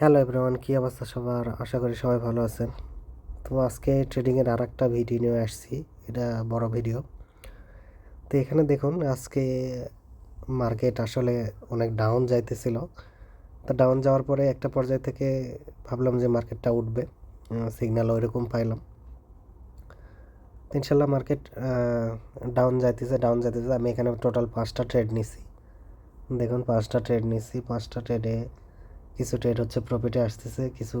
Hello everyone কী অবস্থা সবার? আশা করি সবাই ভালো আছেন। তো আজকে ট্রেডিংয়ের আর একটা ভিডিও নিয়ে আসছি। এটা বড় ভিডিও তো এখানে দেখুন, আজকে মার্কেট আসলে অনেক ডাউন যাইতেছিল। তো ডাউন যাওয়ার পরে একটা পর্যায় থেকে ভাবলাম যে মার্কেটটা উঠবে। সিগন্যাল ওইরকম পাইলাম। ইনশাল্লাহ মার্কেট ডাউন যাইতেছে ডাউন যাইতেছে। আমি এখানে টোটাল পাঁচটা ট্রেড নিছি। দেখুন, পাঁচটা ট্রেড নিছি। পাঁচটা ট্রেডে কিছু ট্রেড হচ্ছে প্রফিটে আসতেছে, কিছু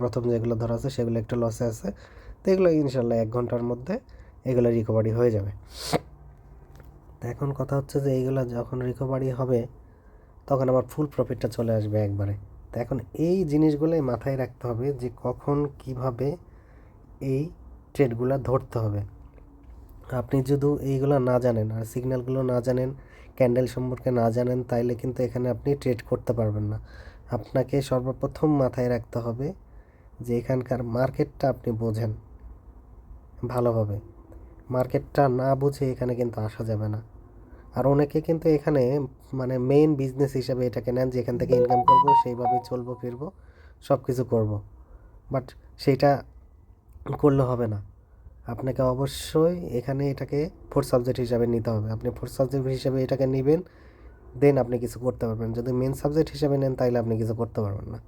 প্রথম যেগুলো ধরা আছে সেগুলো একটু লসে আছে। তো এগুলো ইনশাল্লাহ এক ঘণ্টার মধ্যে এগুলো রিকভারি হয়ে যাবে। তো এখন কথা হচ্ছে যে এইগুলো যখন রিকভারি হবে, তখন আমার ফুল প্রফিটটা চলে আসবে একবারে। তো এখন এই জিনিসগুলোই মাথায় রাখতে হবে যে কখন কীভাবে এই ট্রেডগুলো ধরতে হবে। আপনি যদি এইগুলো না জানেন আর সিগন্যালগুলো না জানেন ক্যান্ডেল সম্পর্কে না জানেন, তাইলে কিন্তু এখানে আপনি ট্রেড করতে পারবেন না। আপনাকে সর্বপ্রথম মাথায় রাখতে হবে যে এখানকার মার্কেটটা আপনি বোঝেন ভালোভাবে। মার্কেটটা না বুঝে এখানে কিন্তু আসা যাবে না। আর অনেকে কিন্তু এখানে মানে মেইন বিজনেস হিসাবে এটাকে নেন যে এখান থেকে ইনকাম করব সেইভাবে চলবো, ফিরবো সব কিছু করব। বাট সেইটা করলে হবে না। আপনাকে অবশ্যই এখানে এটাকে ফোর্থ সাবজেক্ট হিসাবে নিতে হবে। আপনি ফোর্থ সাবজেক্ট হিসাবে এটাকে নেবেন দেন আপনি কিছু করতে পারবেন। যদি মেন সাবজেক্ট হিসাবে নেন তাহলে আপনি কিছু করতে পারবেন না।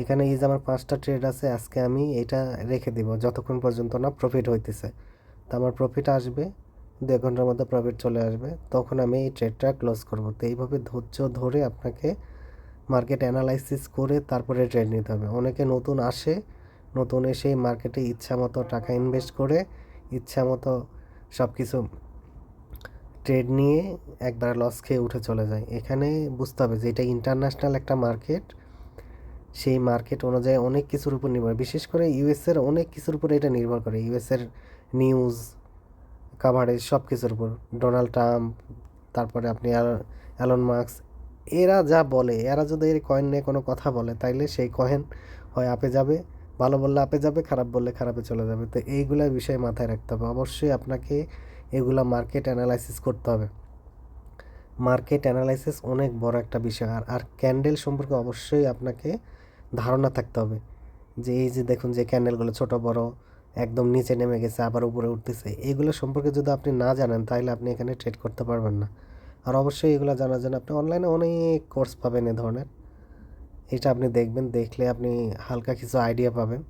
এখানে এই যে আমার পাঁচটা ট্রেড আছে, আজকে আমি এটা রেখে দিব, যতক্ষণ পর্যন্ত না প্রফিট হইতেছে। তো আমার প্রফিট আসবে দু ঘণ্টার মধ্যে প্রফিট চলে আসবে, তখন আমি এই ট্রেডটা ক্লোজ করব। তো এইভাবে ধৈর্য ধরে আপনাকে মার্কেট অ্যানালাইসিস করে তারপরে ট্রেড নিতে হবে। অনেকে নতুন আসে, নতুন এসে মার্কেটে ইচ্ছা মতো টাকা ইনভেস্ট করে ইচ্ছা মতো সব কিছু ট্রেড নিয়ে একবার লস খেয়ে উঠে চলে যায়। এখানে বুঝতে হবে যে এটা ইন্টারন্যাশনাল একটা মার্কেট সেই মার্কেট অনুযায়ী অনেক কিছুর উপর নির্ভর। বিশেষ করে ইউএসের অনেক কিছুর উপর এটা নির্ভর করে। ইউএসের নিউজ কাভারেজ সব কিছুর উপর। ডোনাল্ড ট্রাম্প তারপরে আপনি অ্যালন মার্কস এরা যা বলে, এরা যদি এই কয়েন নিয়ে কোনো কথা বলে, তাইলে সেই কয়েন হয় আপে যাবে। ভালো বললে আপে যাবে, খারাপ বললে খারাপে চলে যাবে। তো এইগুলা বিষয় মাথায় রাখতে হবে। অবশ্যই আপনাকে এগুলা মার্কেট অ্যানালাইসিস করতে হবে। মার্কেট অ্যানালাইসিস অনেক বড় একটা বিষয়। আর আর ক্যান্ডেল সম্পর্কে অবশ্যই আপনাকে ধারণা থাকতে হবে। যে এই যে দেখুন যে ক্যান্ডেলগুলো ছোট, বড়, একদম নিচে নেমে গেছে, আবার উপরে উঠতেছে, এগুলো সম্পর্কে যদি আপনি না জানেন, তাহলে আপনি এখানে ট্রেড করতে পারবেন না। আর অবশ্যই এগুলো জানার জন্য আপনি অনলাইনে অনেক কোর্স পাবেন এ ধরনের। এটা আপনি দেখবেন, দেখলে আপনি হালকা কিছু আইডিয়া পাবেন।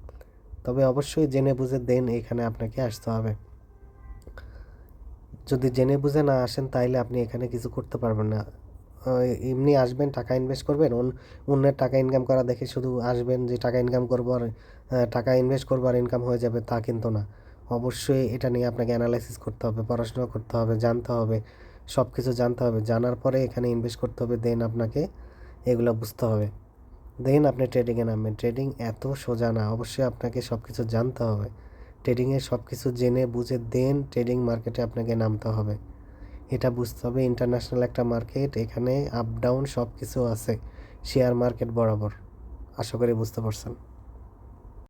তবে অবশ্যই জেনে বুঝে দেন এখানে আপনাকে আসতে হবে। যদি জেনে বুঝে না আসেন, তাইলে আপনি এখানে কিছু করতে পারবেন না। এমনি আসবেন, টাকা ইনভেস্ট করবেন অন্যের টাকা ইনকাম করা দেখে শুধু আসবেন যে টাকা ইনকাম করব আর টাকা ইনভেস্ট করব আর ইনকাম হয়ে যাবে, তা কিন্তু না। অবশ্যই এটা নিয়ে আপনাকে অ্যানালাইসিস করতে হবে, পড়াশোনা করতে হবে, জানতে হবে সব কিছু জানতে হবে। জানার পরে এখানে ইনভেস্ট করতে হবে দেন আপনাকে এগুলো বুঝতে হবে। দেন আপনি ট্রেডিংয়ে নামবেন। ট্রেডিং এত সোজা না, অবশ্যই আপনাকে সব কিছু জানতে হবে। ট্রেডিংয়ে সব কিছু জেনে বুঝে দেন ট্রেডিং মার্কেটে আপনাকে নামতে হবে। এটা বুঝতে হবে ইন্টারন্যাশনাল একটা মার্কেট এখানে আপ ডাউন সব কিছু আছে। শেয়ার মার্কেট বরাবর। আশা করি বুঝতে পারছেন।